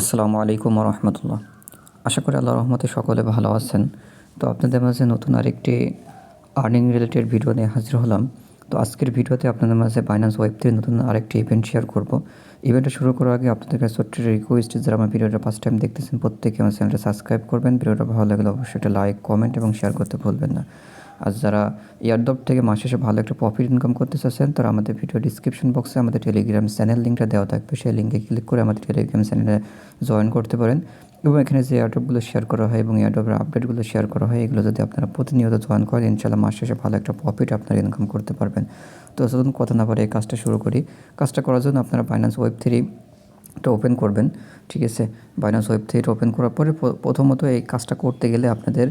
আসসালামু আলাইকুম রহমতুল্লাহ আশা করি আল্লাহ রহমতে সকলে ভালো আছেন। তো আপনাদের মাঝে নতুন আরেকটি আর্নিং রিলেটেড ভিডিও নিয়ে হাজির হলাম। তো আজকের ভিডিওতে আপনাদের মাঝে বাইন্যান্স ওয়েব থেকে নতুন আরেকটি ইভেন্ট শেয়ার করব। ইভেন্টটা শুরু করার আগে আপনাদের কাছে ছোট্ট রিকোয়েস্ট যারা আমার ভিডিওটা ফার্স্ট টাইম দেখতেছেন, প্রত্যেকে আমার চ্যানেলটা সাবস্ক্রাইব করবেন। ভিডিওটা ভালো লাগলে অবশ্যই একটা লাইক কমেন্ট এবং শেয়ার করতে ভুলবেন না। আর যারা এয়ারডপ থেকে মাসে শেষে ভালো একটা প্রফিট ইনকাম করতে চাচ্ছেন, তারা আমাদের ভিডিও ডিসক্রিপশন বক্সে আমাদের টেলিগ্রাম চ্যানেল লিঙ্কটা দেওয়া থাকবে। সেই লিঙ্কে ক্লিক করে আমাদের টেলিগ্রাম চ্যানেলে জয়েন করতে পারেন এবং এখানে যে এয়ারডপগুলো শেয়ার করা হয় এবং এয়ারডপের আপডেটগুলো শেয়ার করা হয়, এগুলো যদি আপনারা প্রতিনিয়ত জয়েন করেন ইনশাল্লাহ মাস শেষে ভালো একটা প্রফিট আপনারা ইনকাম করতে পারবেন। তো চলুন কথা না পারে এই কাজটা শুরু করি। কাজটা করার জন্য আপনারা ফাইন্যান্স ওয়েব থ্রি এটা ওপেন করবেন, ঠিক আছে? বাইনান্স ওয়েব থ্রিটা ওপেন করার পরে প্রথমত এই কাজটা করতে গেলে আপনাদের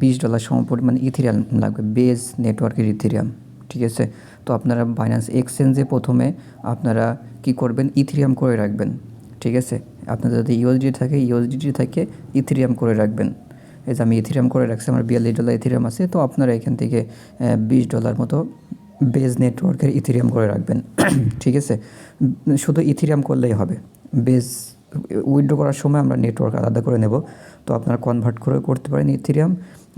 বিশ ডলার সম পরিমাণ ইথিরিয়াম লাগবে বেজ নেটওয়ার্কের ইথিরিয়াম ঠিক আছে? তো আপনারা বাইন্যান্স এক্সচেঞ্জে প্রথমে আপনারা কি করবেন? ইথিরিয়াম করে রাখবেন, ঠিক আছে? আপনাদের যদি ইউএসডি থাকে ইউএসডিটি থেকে ইথিরিয়াম করে রাখবেন। এই যে আমি ইথিরিয়াম করে রাখছি, আমার বিয়াল্লিশ ডলার ইথিরিয়াম আছে, তো আপনারা এখান থেকে বিশ ডলার মতো বেজ নেটওয়ার্কের ইথিরিয়াম করে রাখবেন, ঠিক আছে? শুধু ইথিরিয়াম করলেই হবে বেজ উইথড্র করার সময় আমরা নেটওয়ার্ক আলাদা করে নেব। তো আপনারা কনভার্ট করে করতে পারেন ইথিরিয়াম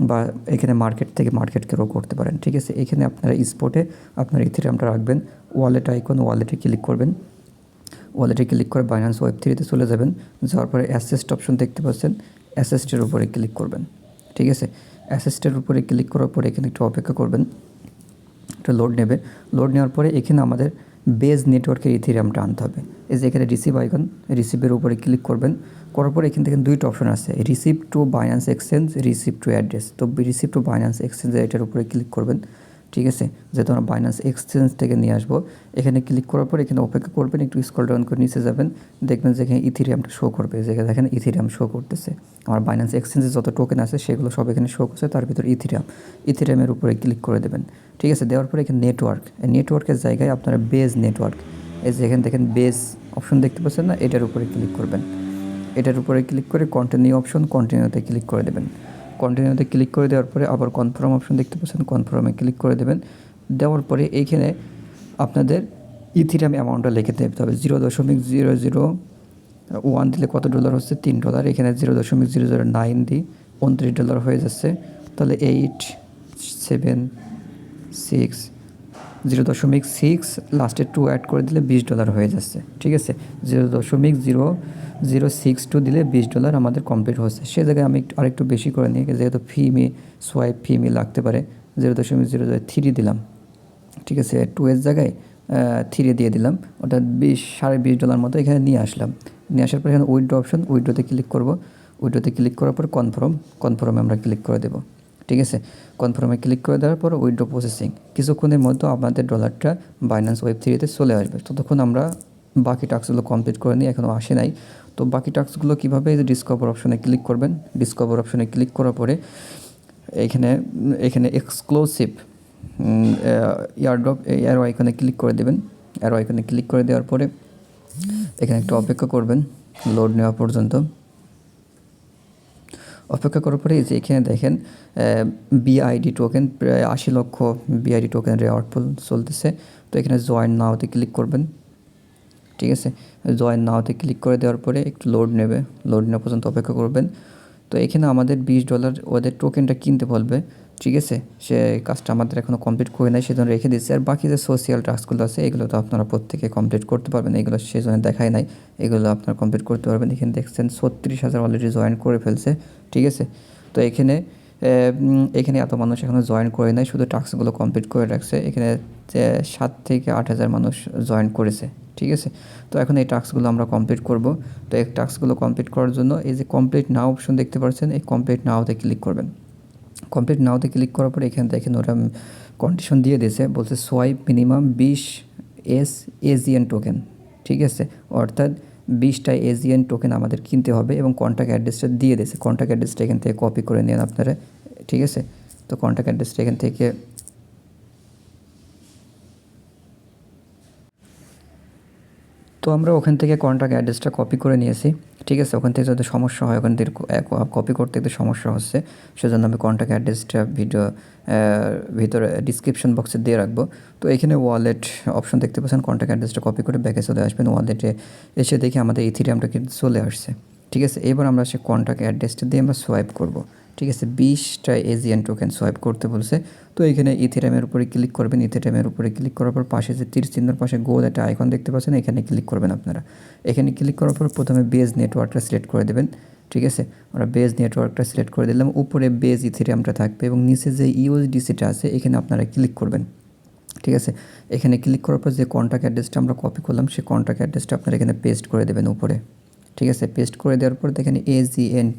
বা এখানে মার্কেট থেকে মার্কেট কেও করতে পারেন, ঠিক আছে? এখানে আপনারা স্পটে আপনার ইথিরিয়ামটা রাখবেন ওয়ালেট আইকন ওয়ালেটে ক্লিক করবেন। ওয়ালেটে ক্লিক করে বাইন্যান্স ওয়েব থ্রিতে চলে যাবেন, যাওয়ার পরে অ্যাসেস্ট অপশন দেখতে পাচ্ছেন অ্যাসেস্টের উপরে ক্লিক করবেন, ঠিক আছে? অ্যাসেস্টের উপরে ক্লিক করার পরে এখানে একটু অপেক্ষা করবেন, একটা লোড নেবে। লোড নেওয়ার পরে এখানে আমাদের বেজ নেটওয়ার্কের ইথিরিয়ামটা আনতে হবে। এই যে এখানে রিসিভ আইকন, রিসিভের উপরে ক্লিক করবেন। করার পরে এখান থেকে দুইটা অপশন আছে, receive to Binance exchange receive to address. তো রিসিভ টু বাইন্যান্স এক্সচেঞ্জ এটার উপরে ক্লিক করবেন। ঠিক আছে? যেহেতু আমরা বাইন্যান্স এক্সচেঞ্জ থেকে নিয়ে আসব। এখানে ক্লিক করার পর এখানে অপেক্ষা করবেন, একটু স্কল ডাউন করে নিচে যাবেন। দেখবেন যে এখানে ইথিরিয়ামটা শো করবে। যেখানে দেখেন ইথিরিয়াম শো করতেছে। আমার বাইন্যান্স এক্সচেঞ্জে যত টোকেন আছে, সেগুলো সব এখানে শো করছে। তার ভিতর ইথিরিয়াম ইথিরিয়ামের উপরে ক্লিক করে দেবেন। ঠিক আছে? দেওয়ার পরে এখানে নেটওয়ার্ক এই নেটওয়ার্কের জায়গায় আপনারা বেজ নেটওয়ার্ক এই যে এখানে দেখেন বেজ অপশন দেখতে পাচ্ছেন না? এটার উপরে ক্লিক করবেন। এটার উপরে ক্লিক করে কন্টিনিউ অপশন কন্টিনিউতে ক্লিক করে দেবেন। কন্টিনিউতে ক্লিক করে দেওয়ার পরে আবার কনফার্ম অপশন দেখতে পাচ্ছেন কনফার্মে ক্লিক করে দেবেন। দেওয়ার পরে এইখানে আপনাদের ইথিরাম অ্যামাউন্টটা লিখে দিতে হবে। জিরো দশমিক জিরো জিরো ওয়ান দিলে কত ডলার হচ্ছে? তিন ডলার এখানে জিরো দশমিক জিরো জিরো নাইন দিই উনত্রিশ ডলার হয়ে যাচ্ছে। তাহলে এইট সেভেন সিক্স জিরো দশমিক সিক্স লাস্টে টু অ্যাড করে দিলে বিশ ডলার হয়ে যাচ্ছে, ঠিক আছে? জিরো দশমিক জিরো জিরো সিক্স টু দিলে বিশ ডলার আমাদের কমপ্লিট হচ্ছে। সে জায়গায় আমি একটু আরেকটু বেশি করে নিই যেহেতু ফি মি সোয়াইপ ফি মি লাগতে পারে জিরো দশমিক জিরো থ্রি দিলাম, ঠিক আছে? টু এর জায়গায় থ্রি দিয়ে দিলাম, ওটা বিশ, সাড়ে বিশ ডলার মতো এখানে নিয়ে আসলাম। নিয়ে আসার পর এখানে উইড্রো অপশন উইড্রোতে ক্লিক করব। উইড্রোতে ক্লিক করার পর কনফার্ম কনফার্মে আমরা ক্লিক করে দেবো। ঠিক আছে? কনফার্মে ক্লিক করে দেওয়ার পর উইড্রো প্রসেসিং কিছুক্ষণের মধ্যে আপনাদের ডলারটা বাইন্যান্স ওয়েব থ্রিতে চলে আসবে। ততক্ষণ আমরা বাকি টাস্কগুলো কমপ্লিট করে নিই এখনও আসে নাই। তো বাকি টাস্কগুলো কীভাবে এই যে ডিসকভার অপশনে ক্লিক করবেন? ডিসকভার অপশনে ক্লিক করার পরে এখানে এখানে এক্সক্লুসিভ ইয়ারড্রপ অ্যারো আইকনে ক্লিক করে দেবেন। অ্যারো আইকনে ক্লিক করে দেওয়ার পরে এখানে একটু অপেক্ষা করবেন লোড নেওয়া পর্যন্ত। অপেক্ষা করার পরে যে এখানে দেখেন বিআইডি টোকেন প্রায় আশি লক্ষ বিআইডি টোকেন রেওয়ার্ড পুল চলতেছে। তো এখানে জয়েন নাওতে ক্লিক করবেন। ঠিক আছে? জয়েন নাওতে ক্লিক করে দেওয়ার পরে একটু লোড নেবে। লোড নেওয়া পর্যন্ত অপেক্ষা করবেন। তো এখানে আমাদের বিশ ডলার ওদের টোকেনটা কিনতে বলবে। ঠিক আছে? সে কাজটা আমাদের এখনও কমপ্লিট করে নাই, সেজন্য রেখে দিচ্ছে আর বাকি যে সোশিয়াল টাস্কগুলো আছে, এগুলো তো আপনারা প্রত্যেকে কমপ্লিট করতে পারবেন, এগুলো সেজন্য দেখায় নাই। এগুলো আপনারা কমপ্লিট করতে পারবেন। এখানে দেখছেন ছত্রিশ হাজার অলরেডি জয়েন করে ফেলছে, ঠিক আছে? তো এখানে এখানে এত মানুষ এখনও জয়েন করে নাই, শুধু টাস্কগুলো কমপ্লিট করে রাখছে। এখানে সাত থেকে আট হাজার মানুষ জয়েন করেছে, ঠিক আছে? তো এখন এই টাস্কগুলো আমরা কমপ্লিট করব। তো এই টাস্কগুলো কমপ্লিট করার জন্য এই যে কমপ্লিট নাও অপশন দেখতে পাচ্ছেন, এই কমপ্লিট নাওতে ক্লিক করবেন। কমপ্লিট নাওতে ক্লিক করার পরে এখানে দেখেন ওরা কন্ডিশন দিয়ে দিয়েছে। বলছে সোয়াইপ মিনিমাম বিশ এস এজিএন টোকেন ঠিক আছে? অর্থাৎ বিশটা এজিএন টোকেন আমাদের কিনতে হবে এবং কন্ট্যাক্ট অ্যাড্রেসটা দিয়ে দিয়েছে। কন্ট্যাক্ট অ্যাড্রেসটা এখান থেকে কপি করে নেন আপনারা, ঠিক আছে? তো কন্ট্যাক্ট অ্যাড্রেসটা এখান থেকে তো আমরা ওখান থেকে কন্ট্যাক্ট অ্যাড্রেসটা কপি করে নিয়েছি। ঠিক আছে? ওখান থেকে যদি সমস্যা হয়, ওখান থেকে কপি করতে একটু সমস্যা হচ্ছে, সেজন্য আমি কন্ট্যাক্ট অ্যাড্রেসটা ভিডিও ভিতরে ডিসক্রিপশন বক্সে দিয়ে রাখব। তো এখানে ওয়ালেট অপশন দেখতে পাচ্ছেন কন্ট্যাক্ট অ্যাড্রেসটা কপি করে ব্যাকে চলে আসবেন। ওয়ালেটে এসে দেখি আমাদের ইথিরিয়ামটা কিন্তু চলে আসছে। ঠিক আছে? এবার আমরা সে কন্ট্যাক্ট অ্যাড্রেসটা দিয়ে আমরা সোয়াইপ করব। ঠিক আছে, বিশটা এজিএন টোকেন সোয়াইপ করতে বলছে। তো এখানে ইথেরিয়ামের উপরে ক্লিক করবেন। ইথেরিয়ামের উপরে ক্লিক করার পর পাশে যে তীর চিহ্নের পাশে গোল একটা আইকন দেখতে পাচ্ছেন, এখানে ক্লিক করবেন আপনারা। এখানে ক্লিক করার পর প্রথমে বেজ নেটওয়ার্কটা সিলেক্ট করে দেবেন, ঠিক আছে? আমরা বেজ নেটওয়ার্কটা সিলেক্ট করে দিলাম, উপরে বেজ ইথেরিয়ামটা থাকবে এবং নিচে যে ইউএসডিসিটা আছে, এখানে আপনারা ক্লিক করবেন, ঠিক আছে? এখানে ক্লিক করার পর যে কন্ট্যাক্ট অ্যাড্রেসটা আমরা কপি করলাম, সেই কন্ট্যাক্ট অ্যাড্রেসটা আপনারা এখানে পেস্ট করে দেবেন উপরে, ঠিক আছে? পেস্ট করে দেওয়ার পর দেখেন এজি এন্ড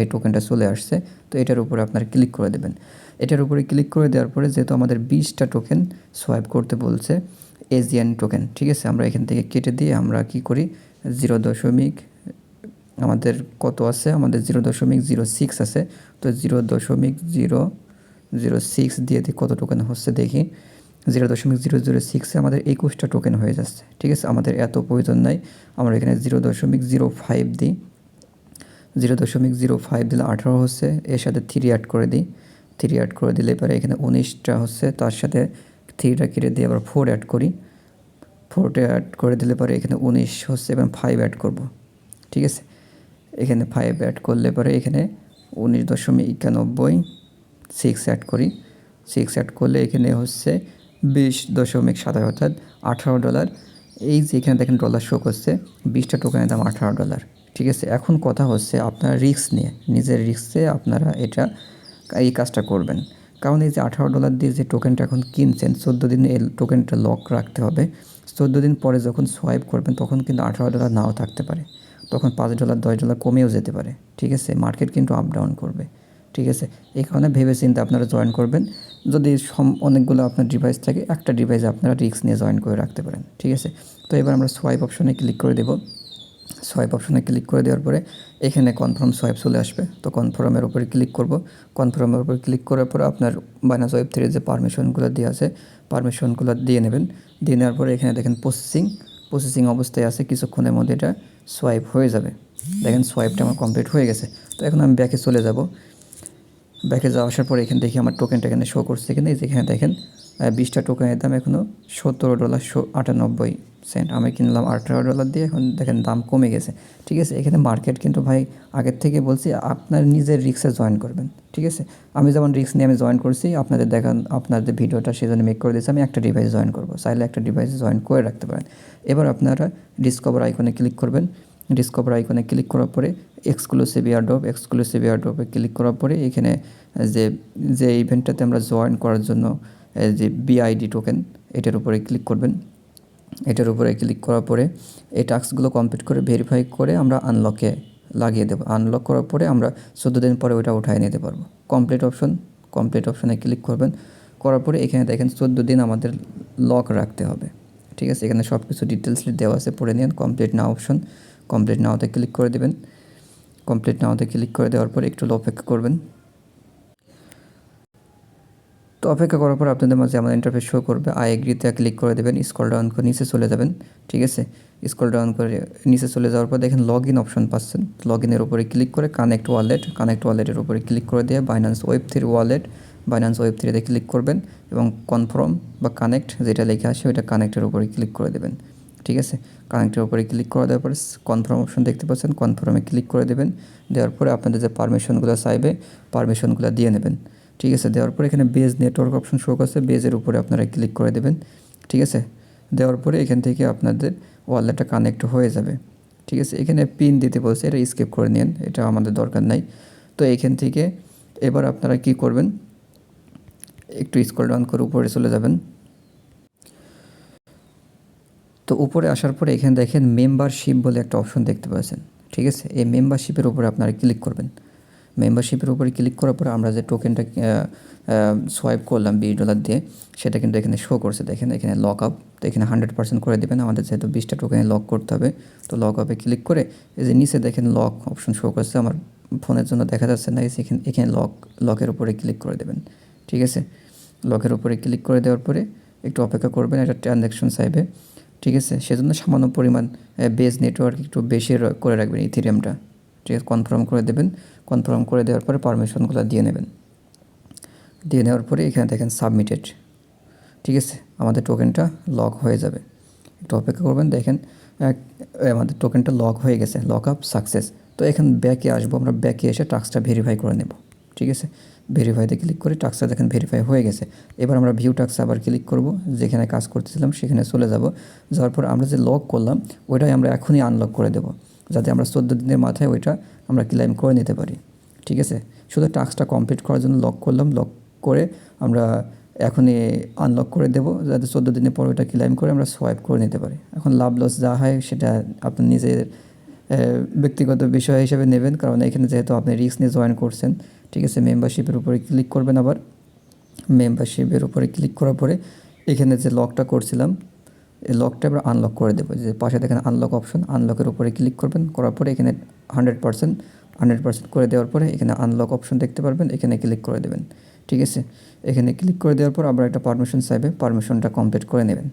এই টোকেনটা চলে আসছে, তো এটার উপরে আপনারা ক্লিক করে দেবেন। এটার উপরে ক্লিক করে দেওয়ার পরে যেহেতু আমাদের বিশটা টোকেন সোয়াইপ করতে বলছে এজিএন টোকেন ঠিক আছে? আমরা এখান থেকে কেটে দিয়ে আমরা কি করি? জিরো দশমিক, আমাদের কত আছে? আমাদের জিরো দশমিক জিরো সিক্স আছে, তো জিরো দশমিক জিরো জিরো সিক্স দিয়ে কত টোকেন হচ্ছে দেখি। জিরো দশমিক জিরো জিরো সিক্সে আমাদের একুশটা টোকেন হয়ে যাচ্ছে, ঠিক আছে? আমাদের এত প্রয়োজন নাই, আমরা এখানে জিরো দশমিক জিরো ফাইভ দিই। জিরো দশমিক জিরো ফাইভ দিলে আঠারো হচ্ছে, এর সাথে থ্রি অ্যাড করে দিই। থ্রি অ্যাড করে দিলে এবারে এখানে উনিশটা হচ্ছে, তার সাথে থ্রিটা কেটে দিয়ে আবার ফোর অ্যাড করি। ফোরটা অ্যাড করে দিলে পরে এখানে উনিশ হচ্ছে, এবং ফাইভ অ্যাড করব। ঠিক আছে? এখানে ফাইভ অ্যাড করলে পরে এখানে উনিশ দশমিক একানব্বই সিক্স অ্যাড করি। সিক্স অ্যাড করলে এখানে হচ্ছে বিশ দশমিক সাতাশ অর্থাৎ আঠারো ডলার এই যে এখানে দেখেন ডলার শো করছে, বিশটা টোকেনের দাম আঠারো ডলার ঠিক আছে, এখন কথা হচ্ছে আপনারা রিস্ক নিয়ে। নিজের রিস্কে আপনারা এটা, এই কাজটা করবেন। কারণ এই যে আঠারো ডলার দিয়ে যে টোকেনটা এখন কিনছেন, চোদ্দ দিন এই টোকেনটা লক রাখতে হবে। চোদ্দ দিন পরে যখন সোয়াইপ করবেন, তখন কিন্তু আঠারো ডলার নাও থাকতে পারে। তখন পাঁচ ডলার দশ ডলার কমেও যেতে পারে। ঠিক আছে মার্কেট কিন্তু আপ ডাউন করবে। ঠিক আছে, এই কারণে ভেবে চিন্তে আপনারা জয়েন করবেন। যদি সম, অনেকগুলো আপনার ডিভাইস থাকে, একটা ডিভাইস আপনারা রিস্ক নিয়ে জয়েন করে রাখতে পারেন। ঠিক আছে, তো এবার আমরা সোয়াইপ অপশনে ক্লিক করে দেবো। সোয়াইপ অপশনে ক্লিক করে দেওয়ার পরে এখানে কনফার্ম সোয়াইপ চলে আসবে। তো কনফার্মের উপরে ক্লিক করব। কনফার্মের উপরে ক্লিক করার পরে আপনার বাইনাস ওয়েব থ্রি যে পারমিশনগুলো দিয়ে আছে পারমিশনগুলো দিয়ে নেবেন। দিয়ে নেওয়ার পরে এখানে দেখেন প্রসেসিং প্রসেসিং অবস্থায় আছে, কিছুক্ষণের মধ্যে এটা সোয়াইপ হয়ে যাবে। দেখেন সোয়াইপটা আমার কমপ্লিট হয়ে গেছে। তো এখন আমি ব্যাকে চলে যাব। ব্যাকে যাওয়া আসার পরে এখানে দেখি আমার টোকেনটা এখানে শো করছে এখানে যেখানে দেখেন বিশটা টোকেনের দাম এখনও সতেরো ডলার আটানব্বই সেন্ট আমি কিনলাম আঠারো ডলার দিয়ে, এখন দেখেন দাম কমে গেছে। ঠিক আছে, এখানে মার্কেট কিন্তু ভাই, আগের থেকে বলছি আপনার নিজের রিক্সে জয়েন করবেন। ঠিক আছে? আমি যেমন রিক্স নিয়ে আমি জয়েন করছি, আপনাদের দেখান, আপনাদের ভিডিওটা সেজন্য মেক করে দিয়েছি, আমি একটা ডিভাইস জয়েন করব। চাইলে একটা ডিভাইস জয়েন করে রাখতে পারেন। এবার আপনারা ডিসকভার আইকনে ক্লিক করবেন। ডিসকভার আইকনে ক্লিক করার পরে এক্সক্লুসিভ ইয়ারড্রপ এক্সক্লুসিভ ইয়ারড্রপে ক্লিক করার পরে এখানে যে যে ইভেন্টটাতে আমরা জয়েন করার জন্য যে বিআইডি টোকেন এটার উপরে ক্লিক করবেন। এটার উপরে ক্লিক করার পরে এই টাস্কগুলো কমপ্লিট করে ভেরিফাই করে আমরা আনলকে লাগিয়ে দেবো। আনলক করার পরে আমরা চোদ্দ দিন পরে ওইটা উঠায় নিতে পারব। কমপ্লিট অপশন কমপ্লিট অপশনে ক্লিক করবেন। করার পরে এখানে দেখেন চোদ্দ দিন আমাদের লক রাখতে হবে। ঠিক আছে? এখানে সব কিছু ডিটেলস দেওয়া আছে, পড়ে নিন। কমপ্লিট না অপশন কমপ্লিট নাওতে ক্লিক করে দেবেন। কমপ্লিট নাওতে ক্লিক করে দেওয়ার পর একটু অপেক্ষা করবেন। তো অপেক্ষা করার পর আপনাদের মাঝে আমার ইন্টারফেস শো করবে। আই এগ্রিতে ক্লিক করে দেবেন স্কল ডাউন করে নিচে চলে যাবেন, ঠিক আছে? স্কল ডাউন করে নিচে চলে যাওয়ার পর দেখেন লগ ইন অপশন পাচ্ছেন। লগ ইনের উপরে ক্লিক করে কানেক্ট ওয়ালেট কানেক্ট ওয়ালেটের উপরে ক্লিক করে দিয়ে Binance web three wallet Binance web থ্রিতে ক্লিক করবেন এবং কনফার্ম বা কানেক্ট যেটা লেখা আসে ওইটা কানেক্টের উপরে ক্লিক করে দেবেন, ঠিক আছে? কানেক্টের উপরে ক্লিক করে দেওয়ার পরে কনফার্ম অপশন দেখতে পাচ্ছেন কনফার্মে ক্লিক করে দেবেন। দেওয়ার পরে আপনাদের যে পারমিশনগুলো চাইবে পারমিশনগুলো দিয়ে নেবেন। ঠিক আছে? দেওয়ার পরে এখানে বেজ নেটওয়ার্ক অপশন শো করছে। বেজের উপরে আপনারা ক্লিক করে দেবেন। ঠিক আছে? দেওয়ার পরে এখান থেকে আপনাদের ওয়ালেটটা কানেক্ট হয়ে যাবে। ঠিক আছে? এখানে পিন দিতে বলছে, এটা স্কিপ করে নিন এটা আমাদের দরকার নাই। তো এখান থেকে এবার আপনারা কি করবেন? একটু স্কল ডাউন করে উপরে চলে যাবেন। তো উপরে আসার পরে এখানে দেখেন মেম্বারশিপ বলে একটা অপশন দেখতে পাচ্ছেন। ঠিক আছে? এই মেম্বারশিপের উপরে আপনারা ক্লিক করবেন। মেম্বারশিপের উপরে ক্লিক করার পরে আমরা যে টোকেনটা সোয়াইপ করলাম বিশ ডলার দিয়ে, সেটা কিন্তু এখানে শো করছে। দেখেন, এখানে লক আপ তো এখানে হান্ড্রেড পার্সেন্ট করে দেবেন। আমাদের যেহেতু বিশটা টোকেনে লক করতে হবে, তো লক আপে ক্লিক করে এই যে নিচে দেখেন লক অপশন শো করছে। আমার ফোনের জন্য দেখা যাচ্ছে না এখানে এখানে লক লকের উপরে ক্লিক করে দেবেন। ঠিক আছে? লকের উপরে ক্লিক করে দেওয়ার পরে একটু অপেক্ষা করবেন এটা ট্রানজ্যাকশন চাইবে ঠিক আছে? সেজন্য সামান্য পরিমাণ বেজ নেটওয়ার্ক একটু বেশি করে রাখবেন ইথিরিয়ামটা ঠিক আছে কনফার্ম করে দেবেন। কনফার্ম করে দেওয়ার পরে পারমিশনগুলো দিয়ে নেবেন। দিয়ে নেওয়ার পরে এখানে দেখেন সাবমিটেড ঠিক আছে, আমাদের টোকেনটা লক হয়ে যাবে। একটু অপেক্ষা করবেন, দেখেন আমাদের টোকেনটা লক হয়ে গেছে লক আপ সাকসেস তো এখানে ব্যাকে আসব, আমরা ব্যাকে এসে টাস্কটা ভেরিফাই করে নেব। ঠিক আছে ভেরিফাইতে ক্লিক করে টাস্কটা দেখেন ভেরিফাই হয়ে গেছে। এবার আমরা ভিউ টাক্স আবার ক্লিক করব, যেখানে কাজ করতেছিলাম, সেখানে চলে যাব। যাওয়ার পর আমরা যে লক করলাম, ওইটাই আমরা এখনই আনলক করে দেবো। যাতে আমরা চোদ্দ দিনের মাথায় ওইটা আমরা ক্লেম করে নিতে পারি। ঠিক আছে? শুধু টাস্কটা কমপ্লিট করার জন্য লক করলাম লক করে আমরা এখনই আনলক করে দেবো, যাতে চোদ্দ দিনের পর ওইটা ক্লেম করে আমরা সোয়াইপ করে নিতে পারি। এখন লাভ লস যা হয় সেটা আপনি নিজের ব্যক্তিগত বিষয় হিসেবে নেবেন, কারণ এখানে যেহেতু আপনি রিস্ক নিয়ে জয়েন করছেন, ঠিক আছে? মেম্বারশিপের উপরে ক্লিক করবেন আবার। মেম্বারশিপের উপরে ক্লিক করার পরে এখানে যে লকটা করছিলাম এই লকটা আমরা আনলক করে দেবো। যে পাশে দেখেন আনলক অপশন আনলকের উপরে ক্লিক করবেন, করার পরে এখানে হান্ড্রেড পার্সেন্ট হান্ড্রেড পার্সেন্ট করে দেওয়ার পরে এখানে আনলক অপশন দেখতে পারবেন, এখানে ক্লিক করে দেবেন। ঠিক আছে? এখানে ক্লিক করে দেওয়ার পর আবার একটা পারমিশন চাইবে পারমিশনটা কমপ্লিট করে নেবেন।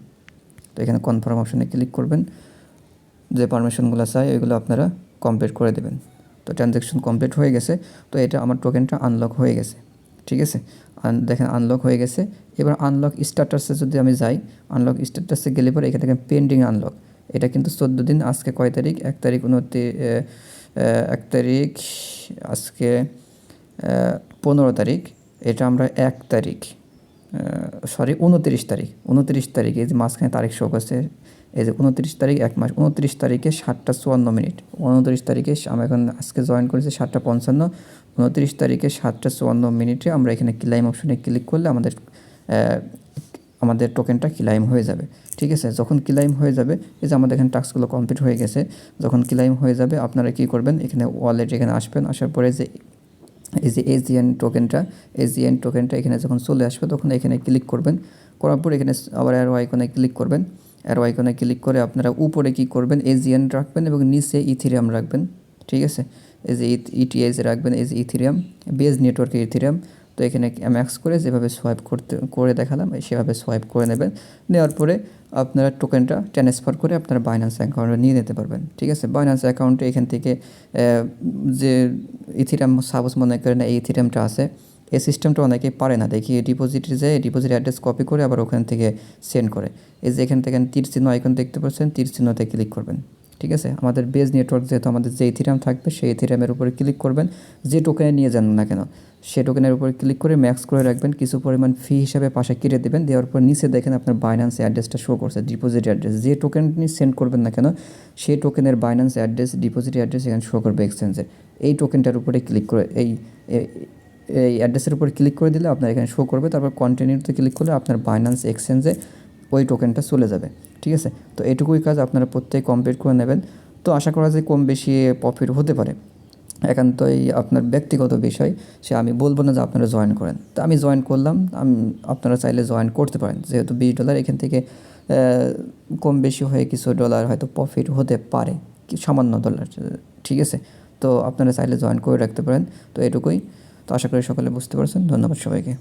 তো এখানে কনফার্ম অপশনে ক্লিক করবেন। যে পারমিশনগুলো চাই, ওইগুলো আপনারা কমপ্লিট করে দেবেন। তো ট্রানজ্যাকশন কমপ্লিট হয়ে গেছে। তো এটা আমার টোকেনটা আনলক হয়ে গেছে। ঠিক আছে? দেখেন আনলক হয়ে গেছে। এবার আনলক স্ট্যাটাসে যদি আমি যাই আনলক স্ট্যাটাসে গেলে পরে এখানে দেখেন পেন্ডিং আনলক এটা কিন্তু চোদ্দ দিন, আজকে কয় তারিখ? এক তারিখ উনতি এক তারিখ, আজকে পনেরো তারিখ। এটা আমরা এক তারিখ সরি উনত্রিশ তারিখ। উনত্রিশ তারিখ এই যে মাঝখানে তারিখ শো করছে এই যে উনত্রিশ তারিখ, এক মাস, উনত্রিশ তারিখে সাতটা চুয়ান্ন মিনিট। উনত্রিশ তারিখে আমি এখন আজকে জয়েন করেছি সাতটা পঞ্চান্ন। উনত্রিশ তারিখে সাতটা চুয়ান্ন মিনিটে আমরা এখানে ক্লাইম অপশনে ক্লিক করলে আমাদের আমাদের টোকেনটা ক্লাইম হয়ে যাবে। ঠিক আছে? যখন ক্লাইম হয়ে যাবে, এই যে আমাদের এখানে টাস্কগুলো কমপ্লিট হয়ে গেছে, যখন ক্লাইম হয়ে যাবে, আপনারা কী করবেন? এখানে ওয়ালেট এখানে আসবেন, আসার পরে যে, এই যে এজিএন টোকেনটা এজিএন টোকেনটা এখানে যখন চলে আসবে, তখন এখানে ক্লিক করবেন। করার পর এখানে আবার আর আইকনে ক্লিক করবেন। অ্যারো আইকনে ক্লিক করে আপনারা উপরে কি করবেন? এজিএন রাখবেন এবং নিচে ইথিরিয়াম রাখবেন। ঠিক আছে? এই যে ইটিএস রাখবেন, এই যে ইথিরিয়াম বেজ নেটওয়ার্কে ইথিরিয়াম তো এখানে ম্যাক্স করে যেভাবে সোয়াইপ করতে, করে দেখালাম, সেভাবে সোয়াইপ করে নেবেন। নেওয়ার পরে আপনারা টোকেনটা ট্রান্সফার করে আপনারা বাইন্যান্স অ্যাকাউন্টে নিয়ে নিতে পারবেন। ঠিক আছে? বাইন্যান্স অ্যাকাউন্টে এখান থেকে যে ইথিরাম সাপোজ মনে করেন এই ইথিরামটা আছে এই সিস্টেমটা অনেকেই পারে না। দেখি ডিপোজিটে যায় ডিপোজিট অ্যাড্রেস কপি করে আবার ওখান থেকে সেন্ড করে। এই যে এখান থেকে তীর চিহ্ন আইকন দেখতে পাচ্ছেন, তীর চিহ্নতে ক্লিক করবেন। ঠিক আছে? আমাদের বেজ নেটওয়ার্ক যেহেতু আমাদের যে ইথিরাম থাকবে, সেই ইথিরামের উপরে ক্লিক করবেন। যে টোকেনে নিয়ে যান না কেন, সে টোকেনের উপরে ক্লিক করে ম্যাক্স করে রাখবেন। কিছু পরিমাণ ফি হিসাবে পাশে কেটে দেবেন। দেওয়ার পর নিচে দেখেন আপনার বাইন্যান্স অ্যাড্রেসটা শো করছে ডিপোজিট অ্যাড্রেস যে টোকেন আপনি সেন্ড করবেন না কেন, সেই টোকেনের বাইন্যান্স অ্যাড্রেস ডিপোজিট অ্যাড্রেস এখানে শো করবে এক্সচেঞ্জে এই টোকেনটার উপরে ক্লিক করে এই এই অ্যাড্রেসের উপর ক্লিক করে দিলে আপনার এখানে শো করবে। তারপর কন্টিনিউতে ক্লিক করলে আপনার বাইন্যান্স এক্সচেঞ্জে ওই টোকেনটা চলে যাবে। ঠিক আছে? তো এটুকুই কাজ আপনারা প্রত্যেক কমপ্লিট করে নেবেন। তো আশা করা যায় কম বেশি প্রফিট হতে পারে। একান্তই আপনার ব্যক্তিগত বিষয়, সে আমি বলব না যে আপনারা জয়েন করেন। তো আমি জয়েন করলাম, আমি, আপনারা চাইলে জয়েন করতে পারেন। যেহেতু বিশ ডলার এখান থেকে কম বেশি হয়ে কিছু ডলার হয়তো প্রফিট হতে পারে। সামান্য ডলার ঠিক আছে? তো আপনারা চাইলে জয়েন করে রাখতে পারেন। তো এটুকুই। তো আশা করি সকলে বুঝতে পারছেন। ধন্যবাদ সবাইকে।